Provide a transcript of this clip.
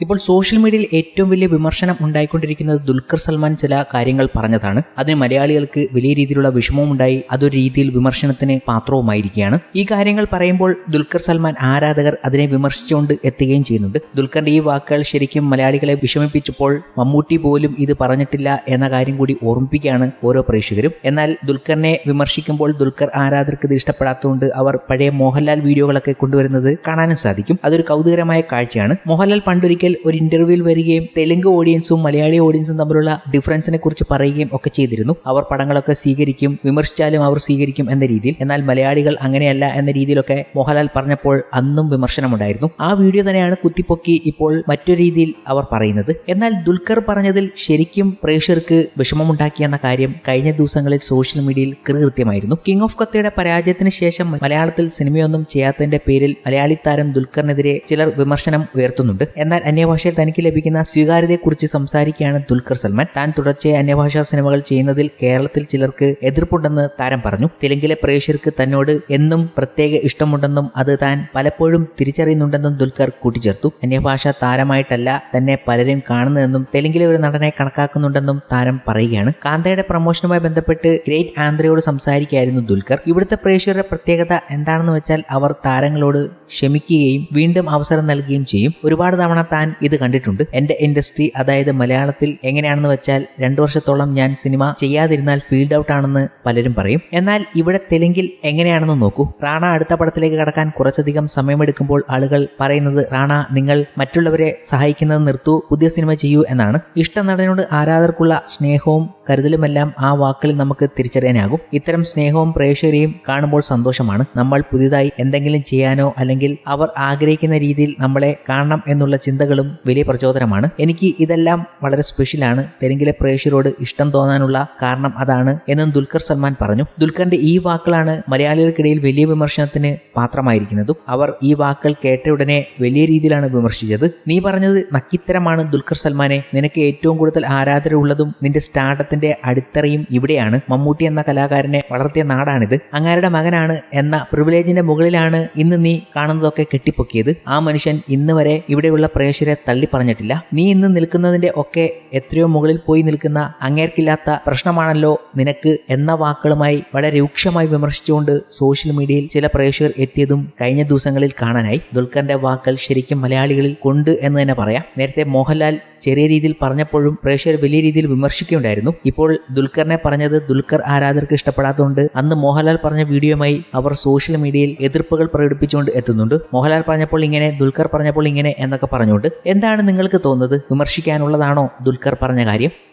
ഇപ്പോൾ സോഷ്യൽ മീഡിയയിൽ ഏറ്റവും വലിയ വിമർശനം ഉണ്ടായിക്കൊണ്ടിരിക്കുന്നത് ദുൽഖർ സൽമാൻ ചില കാര്യങ്ങൾ പറഞ്ഞതാണ്. അതിന് മലയാളികൾക്ക് വലിയ രീതിയിലുള്ള വിഷമവും ഉണ്ടായി അതൊരു രീതിയിൽ വിമർശനത്തിന് പാത്രവുമായിരിക്കുകയാണ്. ഈ കാര്യങ്ങൾ പറയുമ്പോൾ ദുൽഖർ സൽമാൻ ആരാധകർ അതിനെ വിമർശിച്ചുകൊണ്ട് എത്തുകയും ചെയ്യുന്നുണ്ട്. ദുൽഖറിന്റെ ഈ വാക്കുകൾ ശരിക്കും മലയാളികളെ വിഷമിപ്പിച്ചപ്പോൾ മമ്മൂട്ടി പോലും ഇത് പറഞ്ഞിട്ടില്ല എന്ന കാര്യം കൂടി ഓർമ്മിപ്പിക്കുകയാണ് ഓരോ പ്രേക്ഷകരും. എന്നാൽ ദുൽഖറിനെ വിമർശിക്കുമ്പോൾ ദുൽഖർ ആരാധകർക്ക് ഇത് ഇഷ്ടപ്പെടാത്തതുകൊണ്ട് അവർ പഴയ മോഹൻലാൽ വീഡിയോകളൊക്കെ കൊണ്ടുവരുന്നത് കാണാനും സാധിക്കും. അതൊരു കൗതുകരമായ കാഴ്ചയാണ്. മോഹൻലാൽ പണ്ടൊരിക്കൽ ഒരു ഇന്റർവ്യൂവിൽ വരികയും തെലുങ്ക് ഓഡിയൻസും മലയാളി ഓഡിയൻസും തമ്മിലുള്ള ഡിഫറൻസിനെ കുറിച്ച് പറയുകയും ഒക്കെ ചെയ്തിരുന്നു. അവർ പടങ്ങളൊക്കെ സ്വീകരിക്കും വിമർശിച്ചാലും അവർ സ്വീകരിക്കും എന്ന രീതിയിൽ. എന്നാൽ മലയാളികൾ അങ്ങനെയല്ല എന്ന രീതിയിലൊക്കെ മോഹൻലാൽ പറഞ്ഞപ്പോൾ അന്നും വിമർശനമുണ്ടായിരുന്നു. ആ വീഡിയോ തന്നെയാണ് കുത്തിപ്പൊക്കി ഇപ്പോൾ മറ്റൊരു രീതിയിൽ അവർ പറയുന്നത്. എന്നാൽ ദുൽഖർ പറഞ്ഞതിൽ ശരിക്കും പ്രേക്ഷകർക്ക് വിഷമമുണ്ടാക്കിയെന്ന കാര്യം കഴിഞ്ഞ ദിവസങ്ങളിൽ സോഷ്യൽ മീഡിയയിൽ കൃത്യമായിരുന്നു. കിങ് ഓഫ് കത്തയുടെ പരാജയത്തിന് ശേഷം മലയാളത്തിൽ സിനിമയൊന്നും ചെയ്യാത്തതിന്റെ പേരിൽ മലയാളി താരം ദുൽഖറിനെതിരെ ചിലർ വിമർശനം ഉയർത്തുന്നുണ്ട്. എന്നാൽ അന്യഭാഷയിൽ തനിക്ക് ലഭിക്കുന്ന സ്വീകാര്യതയെക്കുറിച്ച് സംസാരിക്കുകയാണ് ദുൽഖർ സൽമാൻ. താൻ തുടർച്ചയായി അന്യഭാഷാ സിനിമകൾ ചെയ്യുന്നതിൽ കേരളത്തിൽ ചിലർക്ക് എതിർപ്പുണ്ടെന്ന് താരം പറഞ്ഞു. തെലുങ്കിലെ പ്രേക്ഷകർക്ക് തന്നോട് എന്നും പ്രത്യേക ഇഷ്ടമുണ്ടെന്നും അത് താൻ പലപ്പോഴും തിരിച്ചറിയുന്നുണ്ടെന്നും ദുൽഖർ കൂട്ടിച്ചേർത്തു. അന്യഭാഷ താരമായിട്ടല്ല തന്നെ പലരും കാണുന്നതെന്നും തെലുങ്കിലെ ഒരു നടനെ കണക്കാക്കുന്നുണ്ടെന്നും താരം പറയുകയാണ്. കാന്തയുടെ പ്രമോഷനുമായി ബന്ധപ്പെട്ട് ഗ്രേറ്റ് ആന്ധ്രയോട് സംസാരിക്കുകയായിരുന്നു ദുൽഖർ. ഇവിടുത്തെ പ്രേക്ഷകരുടെ പ്രത്യേകത എന്താണെന്ന് വെച്ചാൽ അവർ താരങ്ങളോട് ക്ഷമിക്കുകയും വീണ്ടും അവസരം നൽകുകയും ചെയ്യും. ഒരുപാട് തവണ താൻ ഇത് കണ്ടിട്ടുണ്ട്. എന്റെ ഇൻഡസ്ട്രി അതായത് മലയാളത്തിൽ എങ്ങനെയാണെന്ന് വെച്ചാൽ രണ്ടു വർഷത്തോളം ഞാൻ സിനിമ ചെയ്യാതിരുന്നാൽ ഫീൽഡ് ഔട്ട് ആണെന്ന് പലരും പറയും. എന്നാൽ ഇവിടെ തെലുങ്കിൽ എങ്ങനെയാണെന്ന് നോക്കൂ. റാണ അടുത്ത പടത്തിലേക്ക് കടക്കാൻ കുറച്ചധികം സമയമെടുക്കുമ്പോൾ ആളുകൾ പറയുന്നത് റാണ നിങ്ങൾ മറ്റുള്ളവരെ സഹായിക്കുന്നത് നിർത്തൂ പുതിയ സിനിമ ചെയ്യൂ എന്നാണ്. ഇഷ്ട നടനോട് ആരാധകർക്കുള്ള സ്നേഹവും കരുതലുമെല്ലാം ആ വാക്കിൽ നമുക്ക് തിരിച്ചറിയാനാകും. ഇത്തരം സ്നേഹവും പ്രേക്ഷകരെയും കാണുമ്പോൾ സന്തോഷമാണ്. നമ്മൾ പുതിയതായി എന്തെങ്കിലും ചെയ്യാനോ അല്ലെങ്കിൽ അവർ ആഗ്രഹിക്കുന്ന രീതിയിൽ നമ്മളെ കാണണം എന്നുള്ള ചിന്തകളും വലിയ പ്രചോദനമാണ്. എനിക്ക് ഇതെല്ലാം വളരെ സ്പെഷ്യലാണ് തെലുങ്കിലെ പ്രേക്ഷകരോട് ഇഷ്ടം തോന്നാനുള്ള കാരണം അതാണ് എന്നും ദുൽഖർ സൽമാൻ പറഞ്ഞു. ദുൽഖറിന്റെ ഈ വാക്കുകളാണ് മലയാളികൾക്കിടയിൽ വലിയ വിമർശനത്തിന് പാത്രമായിരിക്കുന്നതും. അവർ ഈ വാക്കുകൾ കേട്ട ഉടനെ വലിയ രീതിയിലാണ് വിമർശിച്ചത്. നീ പറഞ്ഞത് നക്കിത്തരമാണ് ദുൽഖർ സൽമാനെ. നിനക്ക് ഏറ്റവും കൂടുതൽ ആരാധന ഉള്ളതും നിന്റെ സ്റ്റാർട്ടത്തിന്റെ അടിത്തറയും ഇവിടെയാണ്. മമ്മൂട്ടി എന്ന കലാകാരനെ വളർത്തിയ നാടാണിത്. അങ്ങാരുടെ മകനാണ് എന്ന പ്രിവിലേജിന്റെ മുകളിലാണ് ഇന്ന് നീ കാണുന്നതൊക്കെ കെട്ടിപ്പൊക്കിയത്. ആ മനുഷ്യൻ ഇന്ന് വരെ ഇവിടെയുള്ള പ്രേക്ഷരെ തള്ളി പറഞ്ഞിട്ടില്ല നീ ഇന്ന് നിൽക്കുന്നതിന്റെ ഒക്കെ എത്രയോ മുകളിൽ പോയി നിൽക്കുന്ന അങ്ങേർക്കില്ലാത്ത പ്രശ്നമാണല്ലോ നിനക്ക് എന്ന വാക്കുകളുമായി വളരെ രൂക്ഷമായി വിമർശിച്ചുകൊണ്ട് സോഷ്യൽ മീഡിയയിൽ ചില പ്രേക്ഷകർ എത്തിയതും കഴിഞ്ഞ ദിവസങ്ങളിൽ കാണാനായി. ദുൽഖറിന്റെ വാക്കുകൾ ശരിക്കും മലയാളികളിൽ കൊണ്ട് എന്ന് തന്നെ പറയാം. നേരത്തെ മോഹൻലാൽ ചെറിയ രീതിയിൽ പറഞ്ഞപ്പോഴും പ്രേക്ഷകർ വലിയ രീതിയിൽ വിമർശിക്കുകയുണ്ടായിരുന്നു. ഇപ്പോൾ ദുൽഖറിനെ പറഞ്ഞത് ദുൽഖർ ആരാധകർക്ക് ഇഷ്ടപ്പെടാത്തതുകൊണ്ട് അന്ന് മോഹൻലാൽ പറഞ്ഞ വീഡിയോയുമായി അവർ സോഷ്യൽ മീഡിയയിൽ എതിർപ്പുകൾ പ്രകടിപ്പിച്ചുകൊണ്ട് എത്തുന്നുണ്ട്. മോഹൻലാൽ പറഞ്ഞപ്പോൾ ഇങ്ങനെ ദുൽഖർ പറഞ്ഞപ്പോൾ ഇങ്ങനെ എന്നൊക്കെ പറഞ്ഞുകൊണ്ട് എന്താണ് നിങ്ങൾക്ക് തോന്നുന്നത്? വിമർശിക്കാനുള്ളതാണോ ദുൽഖർ പറഞ്ഞ കാര്യം?